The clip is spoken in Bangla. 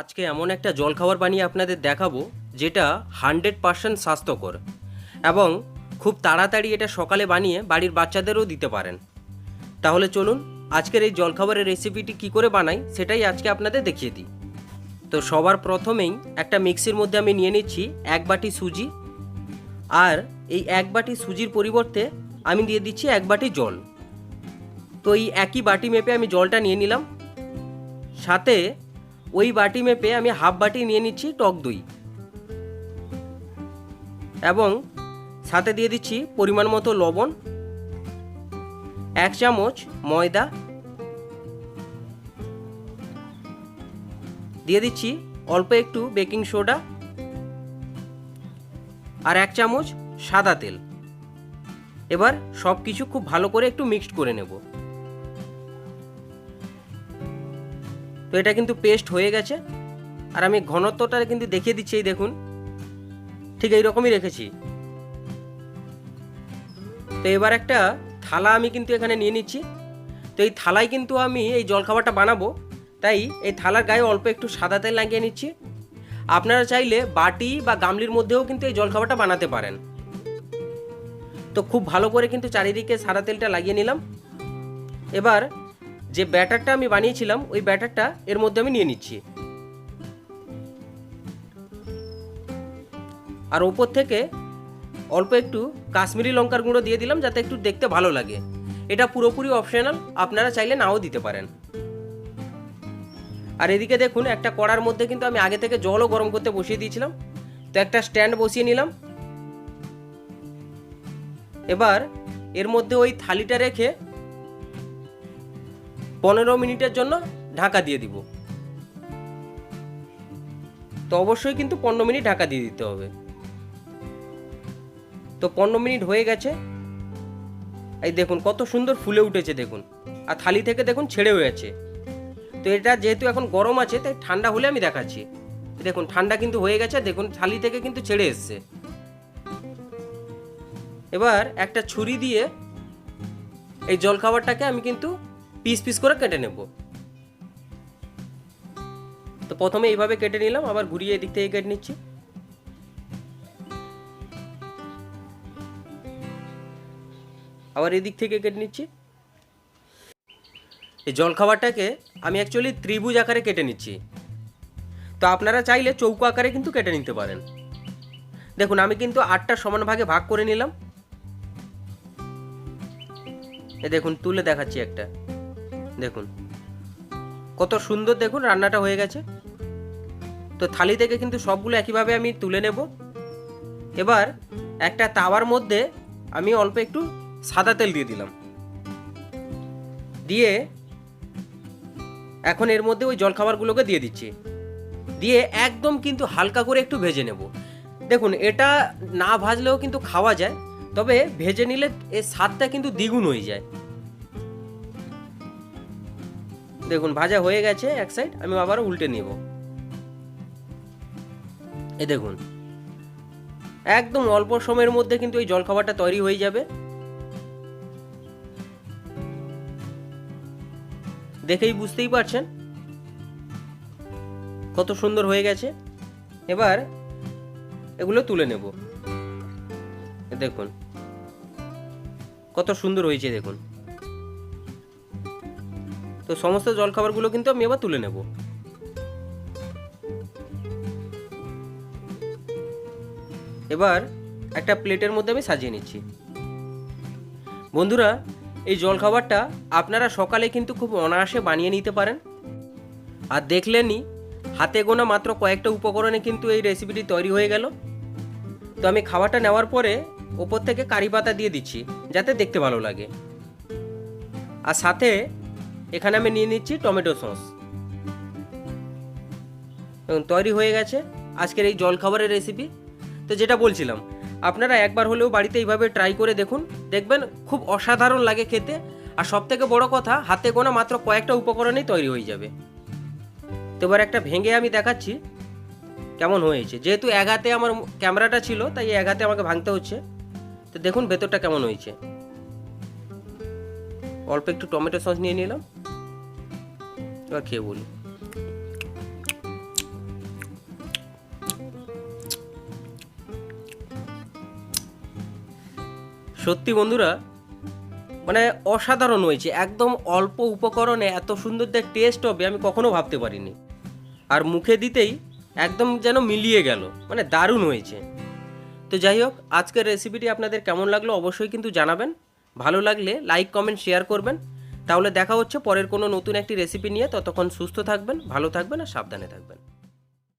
আজকে এমন একটা জলখাবার বানিয়ে আপনাদের দেখাবো, যেটা হান্ড্রেড পারসেন্ট স্বাস্থ্যকর এবং খুব তাড়াতাড়ি এটা সকালে বানিয়ে বাড়ির বাচ্চাদেরও দিতে পারেন। তাহলে চলুন, আজকের এই জলখাবারের রেসিপিটি কি করে বানাই, সেটাই আজকে আপনাদের দেখিয়ে দিই। তো সবার প্রথমেই একটা মিক্সির মধ্যে আমি নিয়ে নিচ্ছি এক বাটি সুজি, আর এই এক বাটি সুজির পরিবর্তে আমি দিয়ে দিচ্ছি এক বাটি জল। তো এই একই বাটি মেপে আমি জলটা নিয়ে নিলাম। সাথে ওই বাটি মেপে আমি হাফ বাটি নিয়ে নিচ্ছি টক দই। এবং সাথে দিয়ে দিচ্ছি পরিমাণ মতো লবণ, এক চামচ ময়দা, দিয়ে দিচ্ছি অল্প একটু বেকিং সোডা আর এক চামচ সাদা তেল। এবার সব কিছু খুব ভালো করে একটু মিক্সড করে নেব। তো এটা কিন্তু পেস্ট হয়ে গেছে। আর আমি ঘনত্বটা কিন্তু দেখিয়ে দিচ্ছি, এই দেখুন। ঠিক এই রকমই রেখেছি। তো এবার একটা থালা আমি কিন্তু এখানে নিয়ে নিচ্ছি। তো এই থালায় কিন্তু আমি এই জলখাবারটা বানাবো। তাই এই থালার গায়ে অল্প একটু সাদা তেল লাগিয়ে নিচ্ছি। আপনারা চাইলে বাটি বা গামলির মধ্যেও কিন্তু এই জলখাবারটা বানাতে পারেন। তো খুব ভালো করে কিন্তু চারিদিকে সাদা তেলটা লাগিয়ে নিলাম। এবার যে ব্যাটারটা আমি বানিয়েছিলাম, ওই ব্যাটারটা এর মধ্যে আমি নিয়ে নিচ্ছি। আর ওপর থেকে অল্প একটু কাশ্মীরি লঙ্কার গুঁড়ো দিয়ে দিলাম, যাতে একটু দেখতে ভালো লাগে। এটা পুরোপুরি অপশনাল আপনারা চাইলে নাও দিতে পারেন। আর এদিকে দেখুন, একটা কড়ার মধ্যে কিন্তু আমি আগে থেকে জলও গরম করতে বসিয়ে দিয়েছিলাম। তো একটা স্ট্যান্ড বসিয়ে নিলাম। এবার এর মধ্যে ওই থালিটা রেখে পনেরো মিনিটের জন্য ঢাকা দিয়ে দিব। তো অবশ্যই কিন্তু পনেরো মিনিট ঢাকা দিয়ে দিতে হবে। তো পনেরো মিনিট হয়ে গেছে। এই দেখুন, কত সুন্দর ফুলে উঠেছে দেখুন। আর থালি থেকে দেখুন ছেড়ে হয়েছে তো এটা যেহেতু এখন গরম আছে, তাই ঠান্ডা হলে আমি দেখাচ্ছি। দেখুন, ঠান্ডা কিন্তু হয়ে গেছে, দেখুন থালি থেকে কিন্তু ছেড়ে এসছে। এবার একটা ছুরি দিয়ে এই জলখাবারটাকে আমি কিন্তু পিস পিস করে কেটে নেব। তো প্রথমে এইভাবে কেটে নিলাম, আবার ঘুরিয়ে এদিক থেকে কেটে নিচ্ছি। আবার এদিক থেকে কেটে নিচ্ছি। এই জলখাবারটাকে আমি অ্যাকচুয়ালি ত্রিভুজ আকারে কেটে নিচ্ছি। তো আপনারা চাইলে চৌকো আকারে কিন্তু কেটে নিতে পারেন। দেখুন, আমি কিন্তু আটটা সমান ভাগে ভাগ করে নিলাম। এ দেখুন, তুলে দেখাচ্ছি একটা। দেখুন। কত সুন্দর দেখুন, রান্নাটা হয়ে গেছে। তো থালি থেকে কিন্তু সবগুলো একইভাবে আমি তুলে নেব। এবার একটা তাওয়ার মধ্যে আমি অল্প একটু সাদা তেল দিয়ে দিলাম। দিয়ে এখন এর মধ্যে ওই জলখাবারগুলোকে দিয়ে দিচ্ছি। দিয়ে একদম কিন্তু হালকা করে একটু ভেজে নেব। দেখুন, এটা না ভাজলেও কিন্তু খাওয়া যায়, তবে ভেজে নিলে এর স্বাদটা কিন্তু দ্বিগুণ হয়ে যায়। দেখুন, ভাজা হয়ে গেছে এক সাইড আমি আবার উল্টে নেব। এ দেখুন, একদম অল্প সময়ের মধ্যে কিন্তু এই জলখাবারটা তৈরি হয়ে যাবে। দেখেই বুঝতেই পারছেন কত সুন্দর হয়ে গেছে। এবার এগুলো তুলে নেব। দেখুন, কত সুন্দর হয়েছে, দেখুন। তো সমস্ত জলখাবারগুলো কিন্তু আমি এবার তুলে নেব। এবার একটা প্লেটের মধ্যে আমি সাজিয়ে নিচ্ছি। বন্ধুরা, এই জলখাবারটা আপনারা সকালে কিন্তু খুব অনায়াসে বানিয়ে নিতে পারেন। আর দেখলেনই, হাতে গোনা মাত্র কয়েকটা উপকরণে কিন্তু এই রেসিপিটি তৈরি হয়ে গেল। তো আমি খাবারটা নেওয়ার পরে ওপর থেকে কারি পাতা দিয়ে দিচ্ছি, যাতে দেখতে ভালো লাগে। আর সাথে এখানে আমি নিয়ে নিচ্ছি টমেটো সস। তৈরি হয়ে গেছে। আজকের এই জলখাবারের রেসিপি তো যেটা বলছিলাম, আপনারা একবার হলেও বাড়িতে এইভাবে ট্রাই করে দেখুন। দেখবেন খুব অসাধারণ লাগে খেতে। আর সব থেকে বড় কথা, হাতে গোনা মাত্র কয়েকটা উপকরণেই তৈরি হয়ে যাবে। তো এবার একটা ভেঙে আমি দেখাচ্ছি, কেমন হয়েছে। যেহেতু এগাতে আমার ক্যামেরাটা ছিল, তাই এগাতে আমাকে ভাঙতে হচ্ছে। তো দেখুন ভেতরটা কেমন হয়েছে। অল্প একটু টমেটো সস নিয়ে নিলাম। এবার খেয়ে বলি। সত্যি বন্ধুরা মানে অসাধারণ হয়েছে। একদম অল্প উপকরণে এত সুন্দর যে টেস্ট হবে আমি কখনো ভাবতে পারিনি। আর মুখে দিতেই একদম যেন মিলিয়ে গেল। মানে দারুণ হয়েছে। তো যাই হোক, আজকের রেসিপিটি আপনাদের কেমন লাগল অবশ্যই কিন্তু জানাবেন। ভালো লাগলে লাইক কমেন্ট শেয়ার করবেন। তাহলে দেখা হচ্ছে পরের কোনো নতুন একটি রেসিপি নিয়ে। ততক্ষণ সুস্থ থাকবেন, ভালো থাকবেন আর সাবধানে থাকবেন।